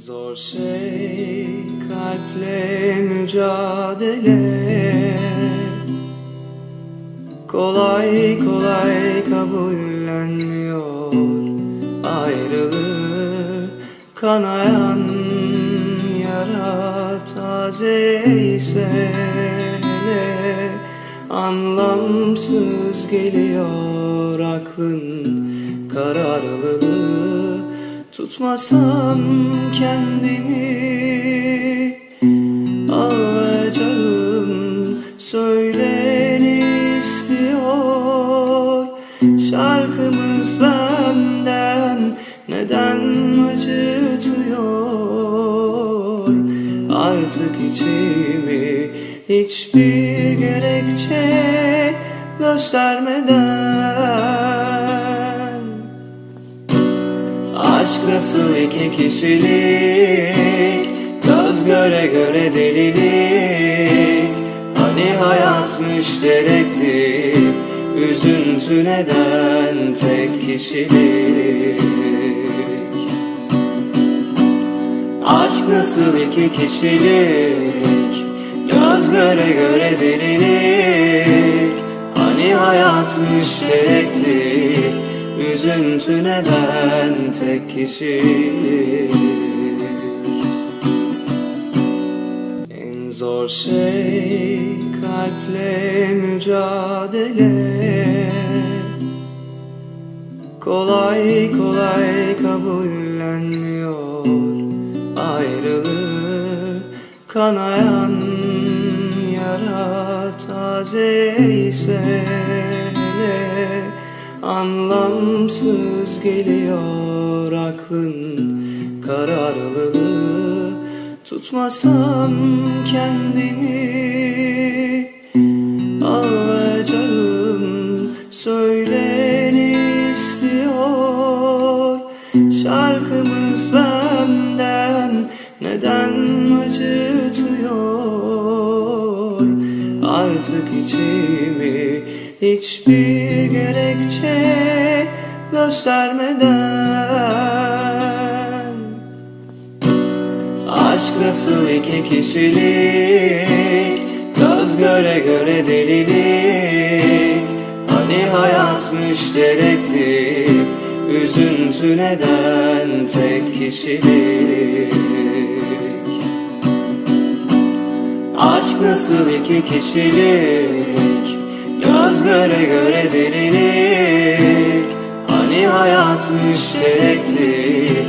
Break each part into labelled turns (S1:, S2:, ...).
S1: zor şey kalple mücadele. Kolay kolay kabullenmiyor ayrılığı. Kanayan yara taze ise hele Anlamsız geliyor aklın kararlılığı Tutmasam kendimi Ağlayacağım söyleni istiyor. Şarkımız benden neden acıtıyor? Artık içimi hiçbir gerekçe göstermeden nasıl iki kişilik? Göz göre göre delilik. Hani hayatmış dedektif Üzüntü neden tek kişilik? Aşk nasıl iki kişilik? Göz göre göre delilik. Hani hayatmış dedektif Üzüntü neden tek kişilik En zor şey kalple mücadele. Kolay kolay kabullenmiyor ayrılığı. Kanayan yara taze ise Anlamsız geliyor aklın kararlılığı. Tutmasam kendimi Ağlayacağım söyleni istiyor. Şarkımız benden neden acıtıyor? Artık içimi hiçbir gerekçe göstermeden Aşk nasıl iki kişilik Göz göre göre delilik. Hani hayatmış dedektif Üzüntü neden tek kişilik? Aşk nasıl iki kişilik Göz göre göre delilik. Hani hayatmış dedektif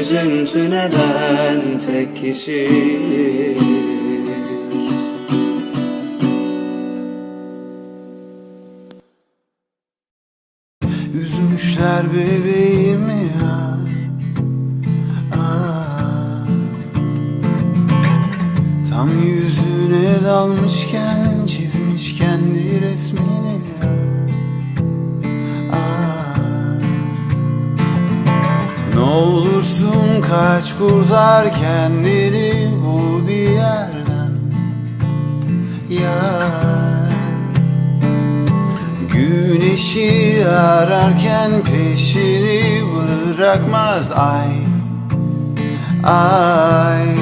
S1: Üzüntü neden tek kişilik
S2: kurtar kendini bu diyardan Yar. Güneşi ararken peşini bırakmaz ay. Ay.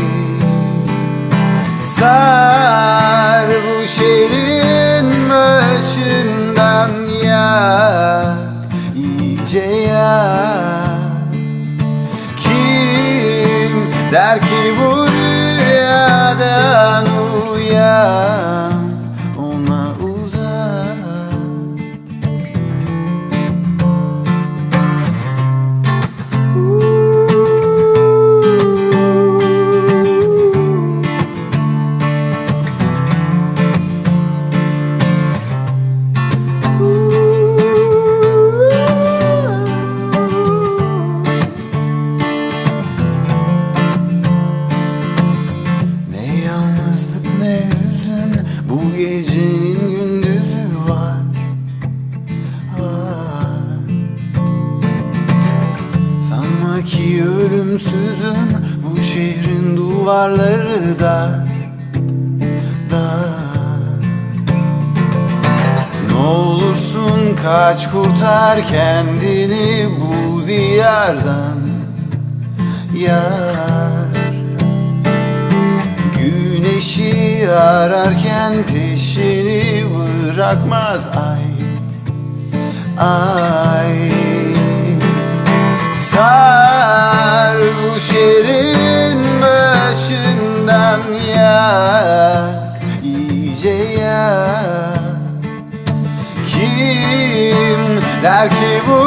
S2: Sar bu şehrin başından ya iyice ya der ki bu rüyadan uyan Kaç kurtar kendini bu diyardan? Yar.
S3: Güneşi ararken peşini bırakmaz ay. Ay. Sar bu şehrin başından yak iyice yak kim der ki bu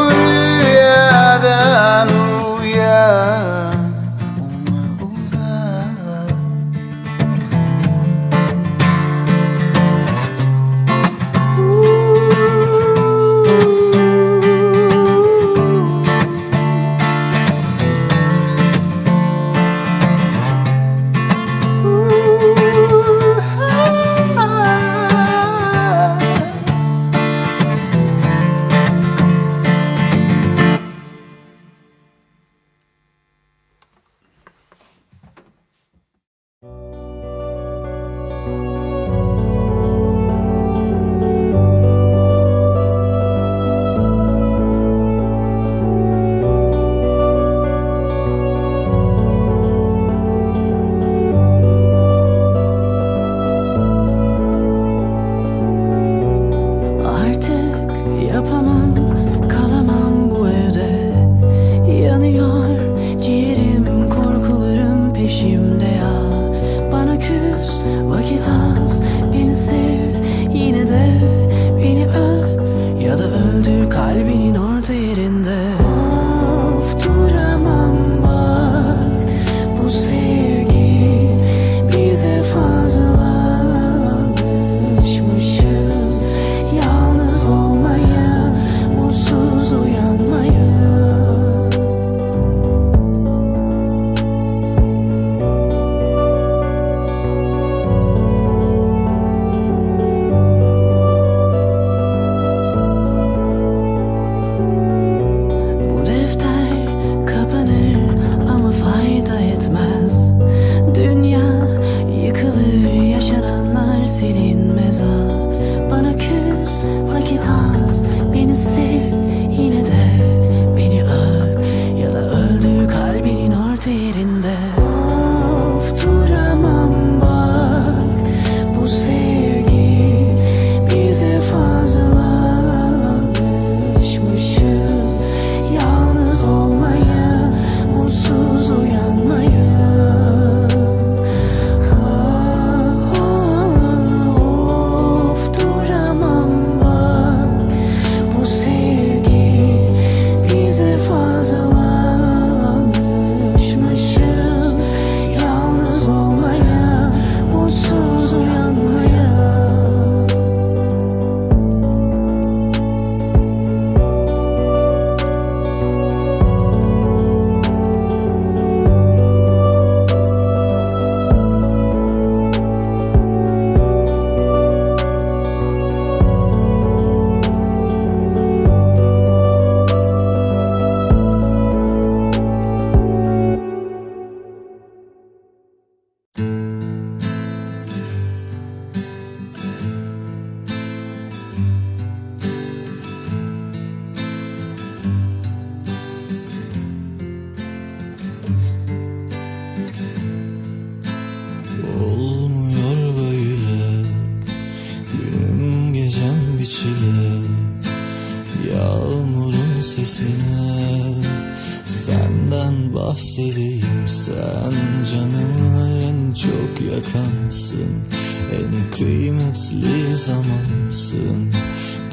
S4: En kıymetli zamansın.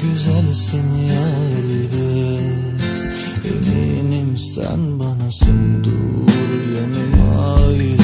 S4: Güzelsin ya elbet. Eminim sen banasın Dur yanıma öyle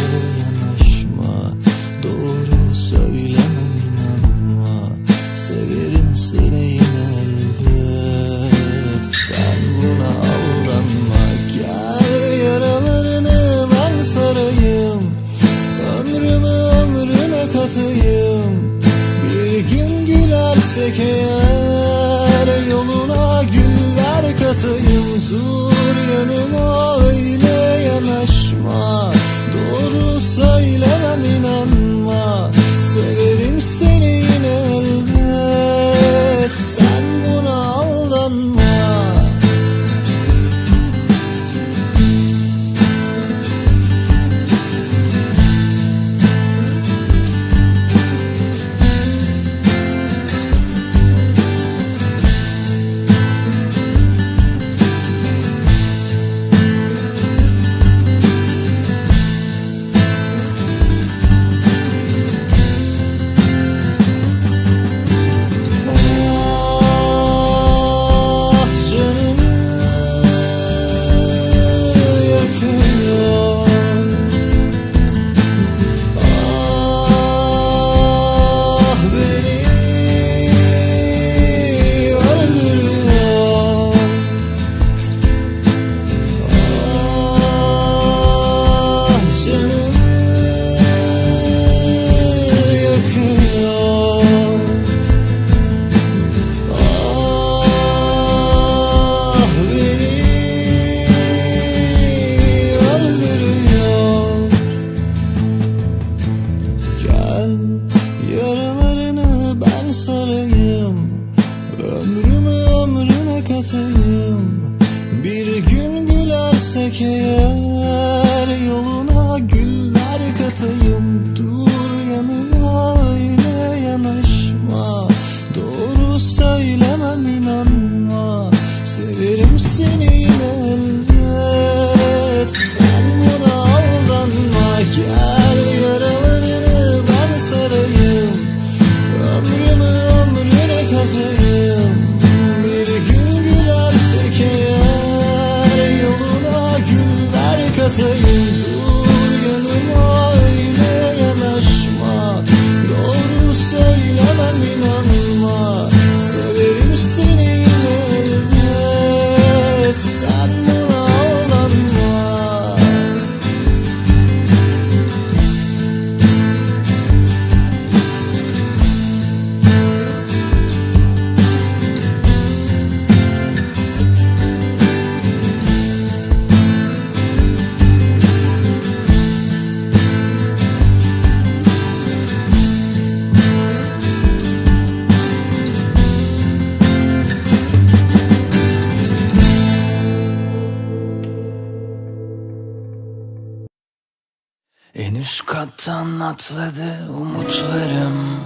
S5: kattan atladı umutlarım.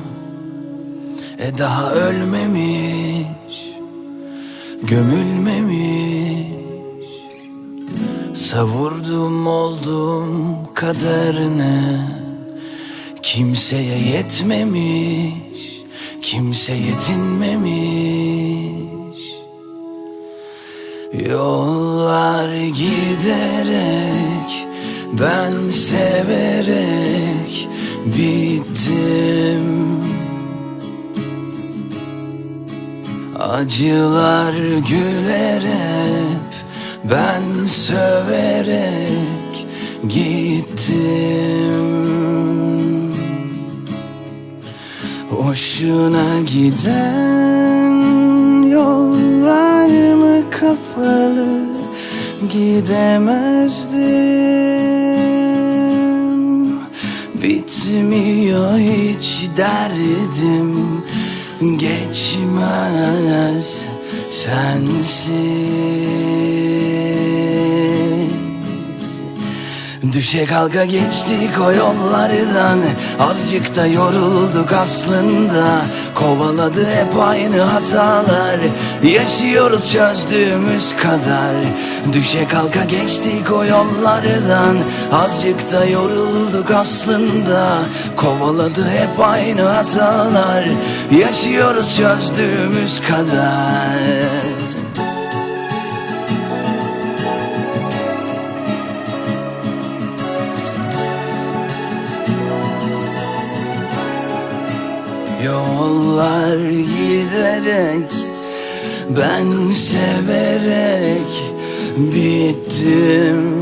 S5: E daha ölmemiş Gömülmemiş. Savurdum oldum kaderine Kimseye yetmemiş Kimse yetinmemiş. Yollar giderek ben severek bittim. Acılar gülerek ben söverek gittim. Hoşuna giden yollar mı kapalı? Gidemezdim Bitmiyor hiç derdim geçmez sensiz Düşe kalka geçtik o yollardan. Azıcık da yorulduk aslında. Kovaladı hep aynı hatalar. Yaşıyoruz çözdüğümüz kadar. Düşe kalka geçtik o yollardan. Azıcık da yorulduk aslında. Kovaladı hep aynı hatalar. Yaşıyoruz çözdüğümüz kadar Yollar giderek ben severek bittim.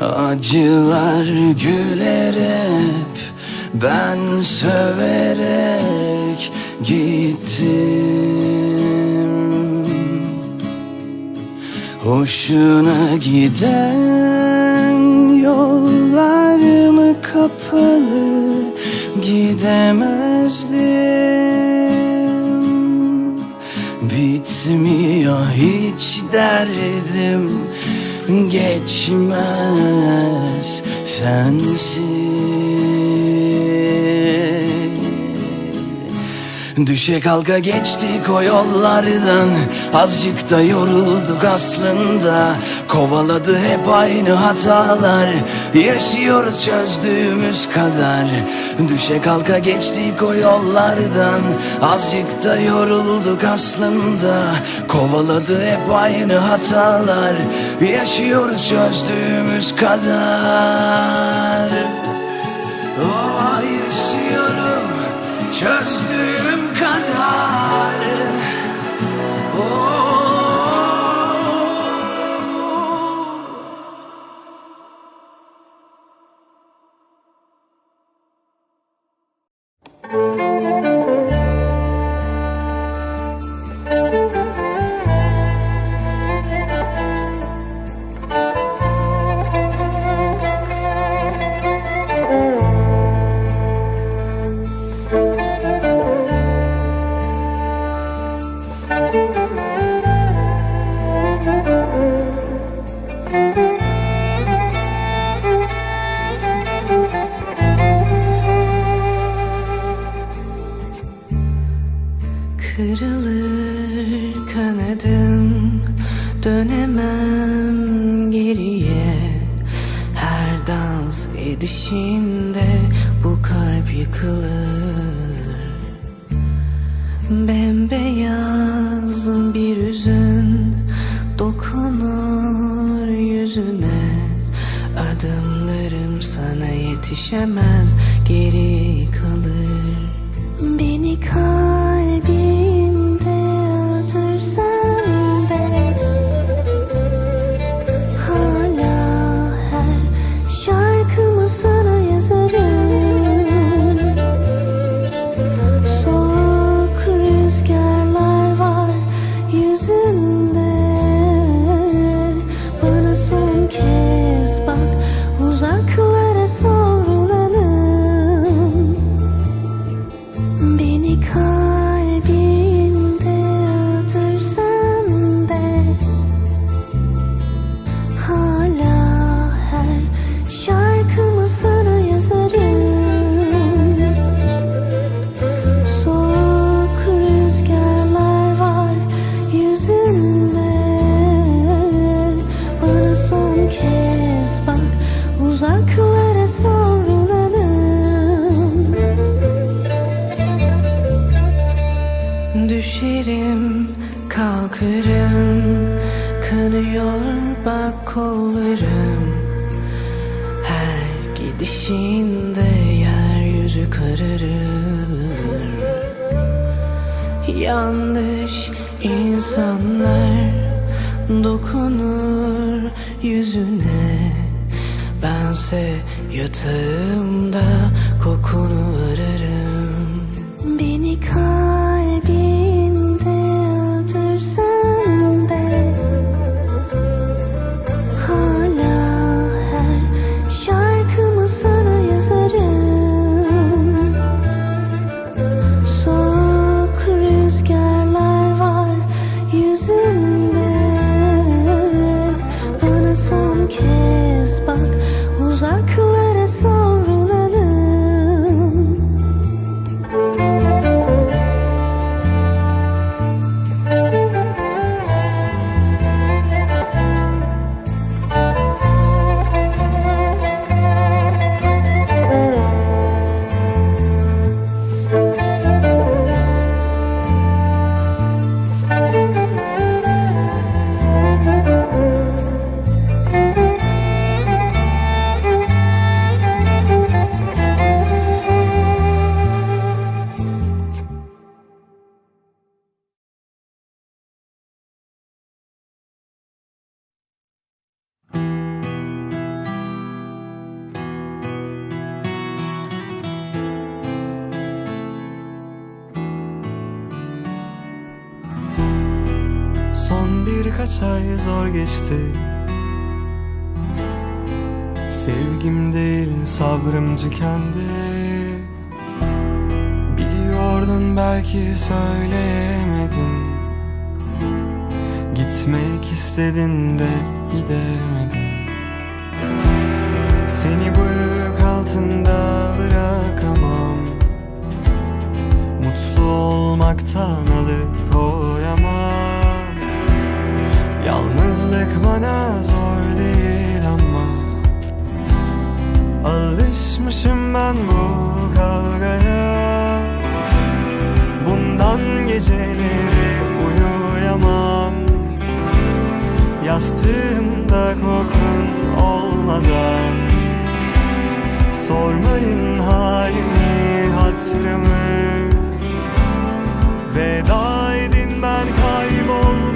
S5: Acılar gülerek ben söverek gittim. Hoşuna giden yollar mı kapalı gidemezdim. Bitmiyor hiç derdim geçmez sensiz Düşe kalka geçtik o yollardan. Azıcık da yorulduk aslında. Kovaladı hep aynı hatalar. Yaşıyoruz çözdüğümüz kadar. Düşe kalka geçtik o yollardan. Azıcık da yorulduk aslında. Kovaladı hep aynı hatalar. Yaşıyoruz çözdüğümüz kadar. Oh yaşıyorum. Çözdüğüm kadar Oh.
S3: Kırılır kanadım dönemem geriye. Her dans edişinde bu kalp yıkılır. Yanlış insanlar dokunur yüzüne. Bense yatağımda kokunu ararım
S6: Ay zor geçti. Sevgim değil sabrım tükendi. Biliyordun belki söyleyemedin Gitmek istedin de gidemedin Seni bu yük altında bırakamam. Mutlu olmaktan alıkoyamam Yalnızlık bana zor değil ama Alışmışım ben bu kavgaya. Bundan geceleri uyuyamam. Yastığımda kokun olmadan. Sormayın halimi hatırımı. Veda edin ben kaybolmadan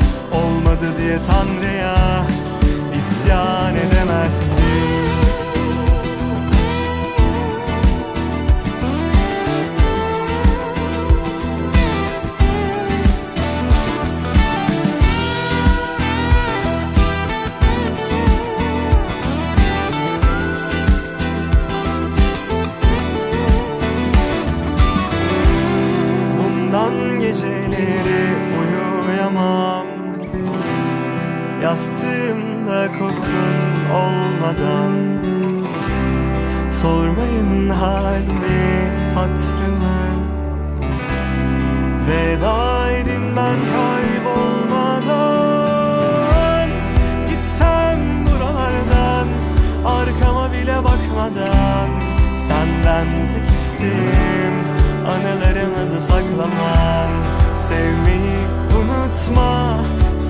S6: Olmadı diye Tanrı'ya isyan edemezsin. Geceleri uyuyamam. Yastığımda kokun olmadan Sormayın halimi hatırımı. Veda edin ben kaybolmadan. Gitsem buralardan Arkama bile bakmadan. Senden tek isteğim Anılarımızı saklaman. Sevmeyi unutma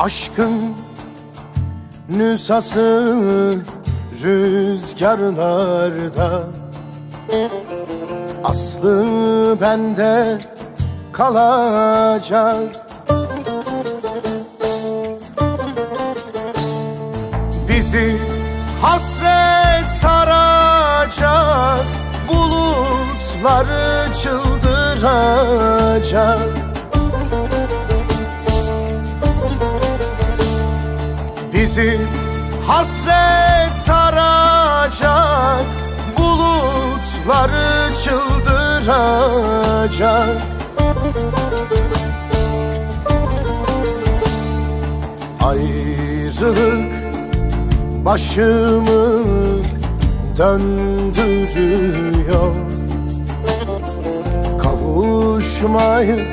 S7: aşkın nüshası rüzgarlarda. Aslı bende kalacak. Bizi hasret saracak Bulutları çıldıracak Bizi hasret saracak Bulutları çıldıracak. Ayrılık başımı döndürüyor. Kavuşmayı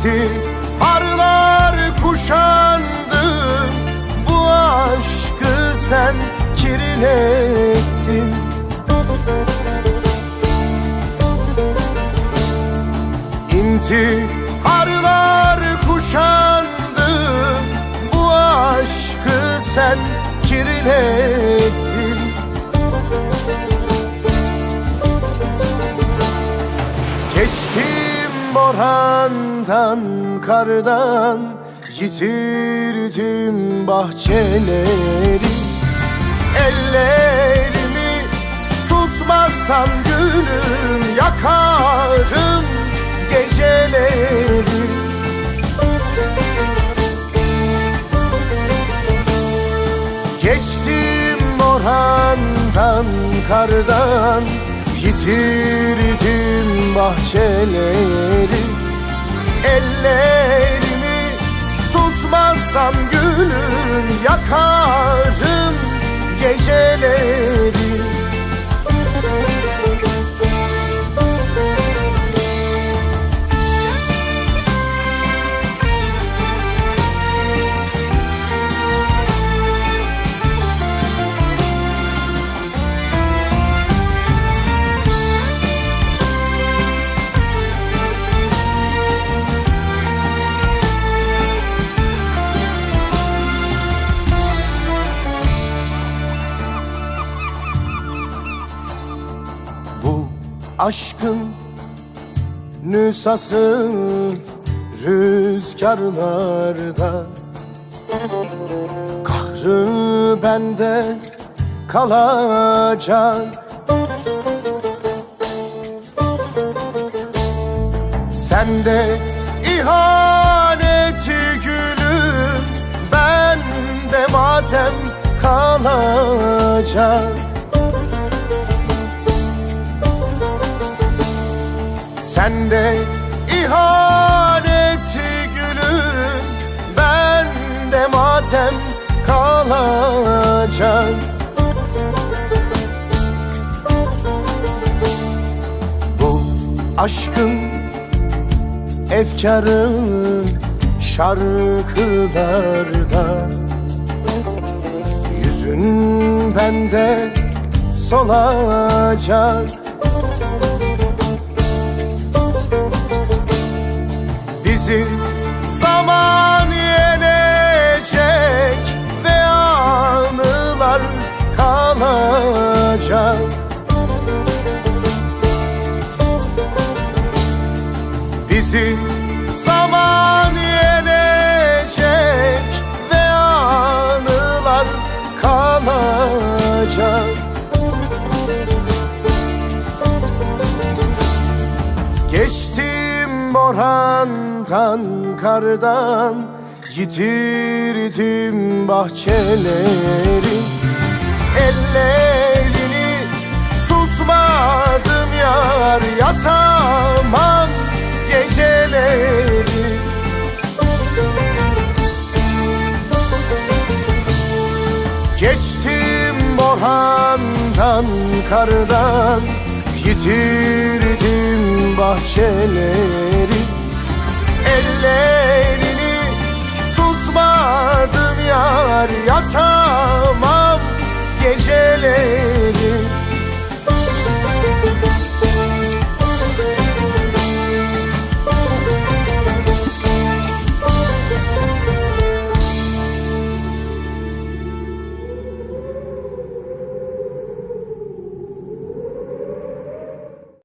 S7: özledim İntiharlar kuşandı. Bu aşkı sen kirlettin İntiharlar kuşandı. Bu aşkı sen kirlettin Geçtim borandan, kardan Yitirdim bahçeleri. Ellerimi tutmazsan gülüm Yakarım geceleri. Geçtim borandan, kardan Yitirdim bahçeleri Ellerimi tutmazsam gülüm Yakarım geceleri Aşkın nüsası rüzgarlarda. Kahrı bende kalacak. Sen de ihaneti gülüm Ben de matem kalacak. Sende ihaneti gülüm Ben de matem kalacak Bu aşkın efkarı şarkılarda Yüzün bende solacak Bizi zaman yenecek ve anılar kalacak borandan kardan Yitirdim bahçeleri. Ellerini tutmadım yar Yatamam geceleri. Geçtim borandan kardan Yitirdim bahçeleri ellerini tutmadım yar yatamam geceleri.